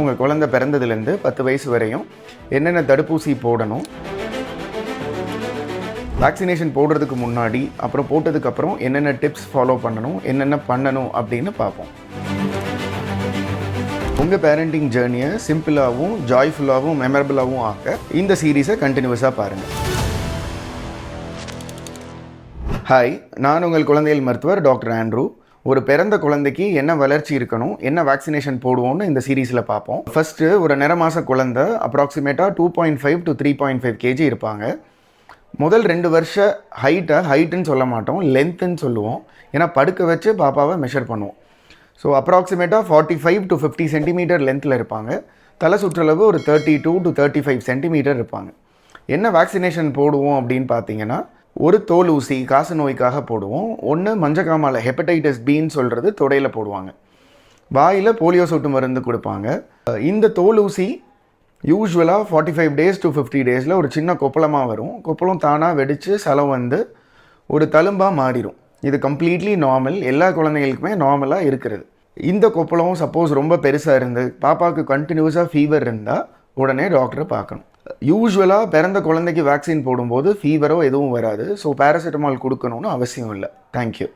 உங்கள் குழந்தை பிறந்ததுலேருந்து பத்து வயசு வரையும் என்னென்ன தடுப்பூசி போடணும்? வேக்சினேஷன் போடுறதுக்கு முன்னாடி அப்புறம் போட்டதுக்கப்புறம் என்னென்ன டிப்ஸ் ஃபாலோ பண்ணணும் என்னென்ன பண்ணணும் அப்படின்னு பார்ப்போம். உங்கள் பேரண்டிங் ஜேர்னியை சிம்பிளாகவும் ஜாய்ஃபுல்லாகவும் மெமரபிளாகவும் ஆக்க இந்த சீரீஸை கண்டினியூஸாக பாருங்கள் ஹாய் நான் உங்கள் குழந்தைகள் மருத்துவர் டாக்டர் ஆண்ட்ரூ. ஒரு பிறந்த குழந்தைக்கு என்ன வளர்ச்சி இருக்கணும் என்ன வேக்சினேஷன் போடுவோம்னு இந்த சீரீஸில் பார்ப்போம். ஃபஸ்ட்டு ஒரு நிற மாத குழந்தை அப்ராக்சிமேட்டாக two point five to three point five KG இருப்பாங்க. முதல் ரெண்டு வருஷ ஹைட்டை ஹைட்டுன்னு சொல்ல மாட்டோம் லென்த்துன்னு சொல்லுவோம். ஏன்னா படுக்க வச்சு பாப்பாவை மெஷர் பண்ணுவோம். ஸோ அப்ராக்சிமேட்டாக forty five to fifty centimetre லென்த்தில் இருப்பாங்க. தலை சுற்றளவு ஒரு thirty two to thirty five centimetre இருப்பாங்க. என்ன வேக்சினேஷன் போடுவோம் அப்படின்னு பார்த்தீங்கன்னா ஒரு தோல் ஊசி காச நோய்க்காக போடுவோம். ஒன்று மஞ்சக்காமால ஹெப்படைட்டிஸ் பின்னு சொல்கிறது தொடையில் போடுவாங்க. வாயில் போலியோ சொட்டு மருந்து கொடுப்பாங்க. இந்த தோல் ஊசி யூஸ்வலாக forty five days to fifty டேஸில் ஒரு சின்ன கொப்பளமாக வரும். கொப்பளம் தானாக வெடித்து செலவு வந்து ஒரு தழும்பாக மாறிடும் இது கம்ப்ளீட்லி நார்மல் எல்லா குழந்தைகளுக்குமே நார்மலாக இருக்கிறது. இந்த கொப்பளம் சப்போஸ் ரொம்ப பெருசாக இருந்து பாப்பாவுக்கு கண்டினியூஸாக ஃபீவர் இருந்தால் உடனே டாக்டரை பார்க்கணும். யூஸ்வலாக பிறந்த குழந்தைக்கு வேக்சின் போடும்போது ஃபீவரோ எதுவும் வராது. ஸோ பேராசிட்டமால் கொடுக்கணும்னு அவசியம் இல்லை. தேங்க்யூ